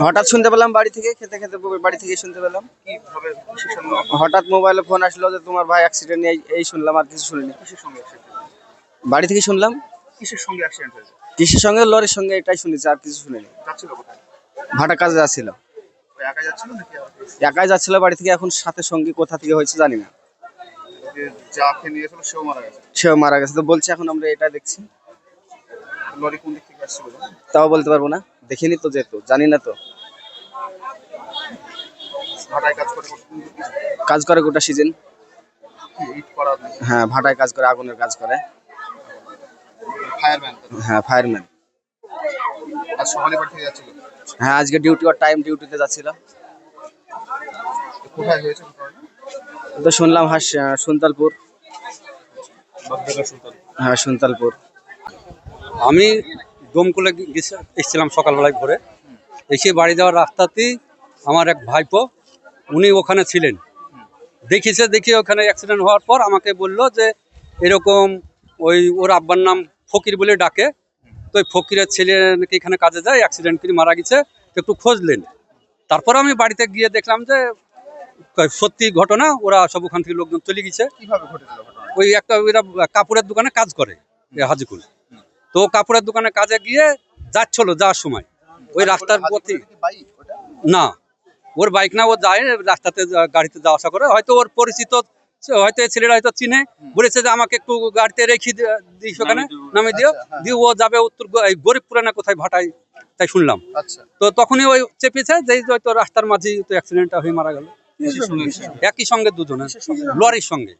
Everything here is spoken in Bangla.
হঠাৎ শুনতে পেলাম বাড়ি থেকে খেতে খেতে বাড়ি থেকে শুনতে পেলাম। হঠাৎ মোবাইলে ফোন আসলো যে তোমার ভাই অ্যাক্সিডেন্ট এই এই শুনলাম আর কিছু শুনিনি। বাড়ি থেকে শুনলাম? কিসের সঙ্গে অ্যাক্সিডেন্ট হয়েছে? কিসের সঙ্গে? লরির সঙ্গে এটাই শুনেছি আর কিছু শুনিনি। ভাটা কাজে যাচ্ছিল? একাই যাচ্ছিল বাড়ি থেকে এখন সাথে সঙ্গে কোথা থেকে হয়েছে জানি না। সেও মারা গেছে। তো বলছে এখন আমরা এটা দেখছি। লরি কোন দিক থেকে আসছিল? তাও বলতে পারব না। দেখিনি তো যেহেতু জানি না তো। ভাটায় কাজ করে? কাজ গোটা সিজন। হ্যাঁ ভাটায় কাজ করে আগুনের কাজ করে। ফায়ারম্যান হ্যাঁ ফায়ারম্যান আর সকালে বাড়ি থেকে যাচ্ছিল? হ্যাঁ আজকে ডিউটি আর টাইম ডিউটিতে যাচ্ছিল। কোথায় হয়েছে তো শুনলাম হাস সুনতালপুর। হ্যাঁ সুনতালপুর। আমি দমকুলে এসেছিলাম সকালবেলায় ভোরে। এসে বাড়ি যাওয়ার রাস্তাতেই আমার এক ভাইপো উনি ওখানে ছিলেন। দেখিছে দেখি ওখানে অ্যাক্সিডেন্ট হওয়ার পর আমাকে বলল যে এরকম ওই ওর আব্বার নাম ফকির বলে ডাকে। তো ওই ফকিরের ছেলে নাকি এখানে কাজে যায় অ্যাক্সিডেন্ট করে মারা গেছে তো একটু খোঁজলেন। তারপর আমি বাড়িতে গিয়ে দেখলাম যে সত্যি ঘটনা ওরা সব ওখান থেকে লোকজন চলে গেছে। ওই একটা ওরা কাপড়ের দোকানে কাজ করে হাজিকুল তো কাপড়ের দোকানে কাজে গিয়ে যাচ্ছিল যাওয়ার সময়। ওই রাস্তার পথে। না। ওর বাইক না ও যায় রাস্তাতে গাড়িতে যাওয়া আসা করে। হয়তো ওর পরিচিত হয়তো ছেলেরা হয়তো চিনে। বলেছে যে আমাকে একটু গাড়িতে রেখে দিস ওখানে নামে দিও। আচ্ছা, হ্যাঁ। দিয়ে ও যাবে উত্তর গরিবপুরে না কোথায় ভাটায় তাই শুনলাম। আচ্ছা। তো তখনই ওই চেপেছে যে হয়তো রাস্তার মাঝেই তো অ্যাক্সিডেন্টটা হয়ে মারা গেল? একই সঙ্গে দুজনে লরির সঙ্গে।